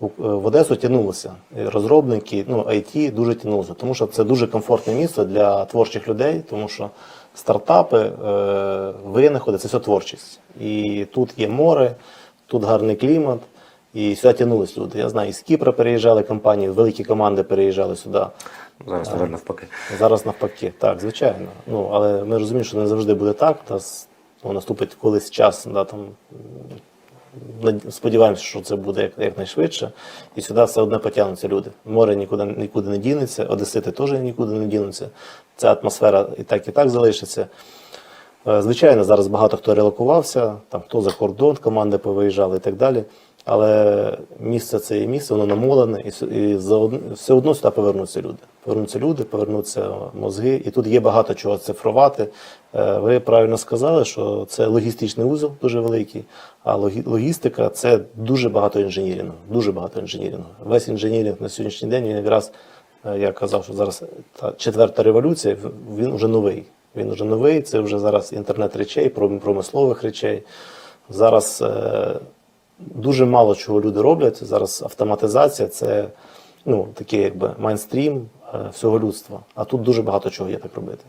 в в Одесу тягнулося. І Розробники, ну, IT дуже тягнулося, тому що це дуже комфортне місце для творчих людей, тому що стартапи, е, винаходи це все творчість. І тут є море, тут гарний клімат, і сюди тягнулись люди. Я знаю, із Кіпра переїжджали компанії, великі команди переїжджали сюди. Зараз, наверное, навпаки. Зараз навпаки, так, звичайно. Ну, але ми розуміємо, що не завжди буде так. Та ну, наступить колись час, да, там, сподіваємося, що це буде якнайшвидше. І сюди все одно потягнуться люди. Море нікуди, нікуди не дінеться, одесити теж нікуди не дінуться. Ця атмосфера і так, і так залишиться. Е, Звичайно, зараз багато хто релокувався, там хто за кордон, команди повиїжджали і так далі. Але місце це є місце, воно намолене, і, і за все одно сюди повернуться люди. Повернуться люди, повернуться мозги. І тут є багато чого цифрувати. Е, Ви правильно сказали, що це логістичний узол дуже великий, а логістика це дуже багато інженірінгу. Дуже багато інженірінгу. Весь інженірінг на сьогоднішній день він якраз Е, Я казав, що зараз та четверта революція, він вже новий. Він вже новий, це вже зараз інтернет речей, пром- промислових речей. Зараз е, дуже мало чого люди роблять. Зараз автоматизація це ну, такий якби майнстрім е, всього людства. А тут дуже багато чого є так робити.